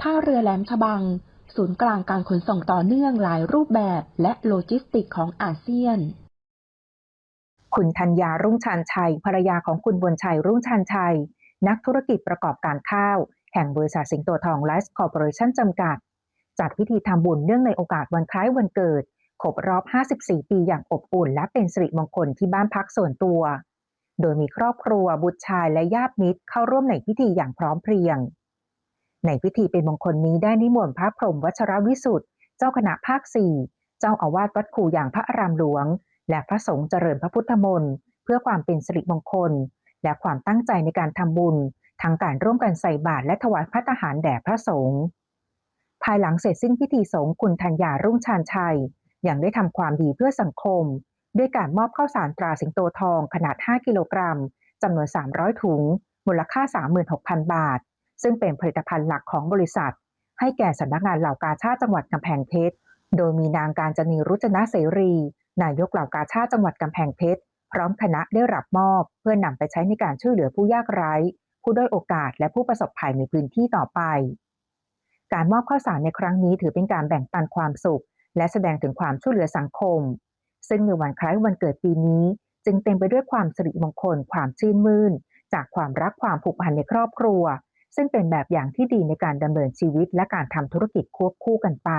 ท่าเรือแหลมฉบัง ศูนย์กลางการขนส่งต่อเนื่องหลายรูปแบบและโลจิสติกของอาเซียน คุณธัญญารุ่งชานชัย ภรรยาของคุณบนชัยรุ่งชานชัย นักธุรกิจประกอบการข้าว แห่งบริษัทสิงโตทองไลฟ์คอร์ปอเรชั่นจำกัด จัดพิธีทำบุญเนื่องในโอกาสวันคล้ายวันเกิดครบรอบ 54 ปีอย่างอบอุ่น และเป็นสิริมงคลที่บ้านพักส่วนตัว โดยมีครอบครัวบุตรชายและญาติมิตรเข้าร่วมในพิธีอย่างพร้อมเพรียง ในพิธีเป็นมงคลนี้ได้นิมนต์พระพรหมวัชรวิสุทธิ์เจ้าคณะภาคสี่เจ้าอาวาสวัดคูอย่างพระอารามหลวง และพระสงฆ์เจริญพระพุทธมนต์เพื่อความเป็นสิริมงคล และความตั้งใจในการทำบุญทั้งการร่วมกันใส่บาตรและถวายพระทหารแด่พระสงฆ์ภายหลังเสร็จสิ้นพิธีสงฆ์คุณธัญญารุ่งชานชัยยังได้ทำความดีเพื่อสังคม ด้วยการมอบข้าวสารตราสิงโตทองขนาด 5 กิโลกรัมจำนวน 300 ถุง มูลค่า 36,000 บาท ซึ่งเป็นผลิตภัณฑ์หลักของบริษัท ให้แก่สำนักงานเหล่ากาชาติจังหวัดกำแพงเพชร โดยมีนางการจนีรุจนะเสรี นายกเหล่ากาชาติจังหวัดกำแพงเพชร พร้อมคณะได้รับมอบ เพื่อนำไปใช้ในการช่วยเหลือผู้ยากไร้ ผู้ด้อยโอกาสและผู้ประสบภัยในพื้นที่ต่อไป การมอบข้าวสารในครั้งนี้ถือเป็นการแบ่งปันความสุข และแสดงถึงความช่วยเหลือสังคม ซึ่งในวันคล้ายวันเกิดปีนี้ จึงเต็มไปด้วยความสิริมงคล ความชื่นมื่น จากความรักความผูกพันในครอบครัว ซึ่งเป็นแบบอย่างที่ดีในการดำเนินชีวิตและการทำธุรกิจควบคู่กันไป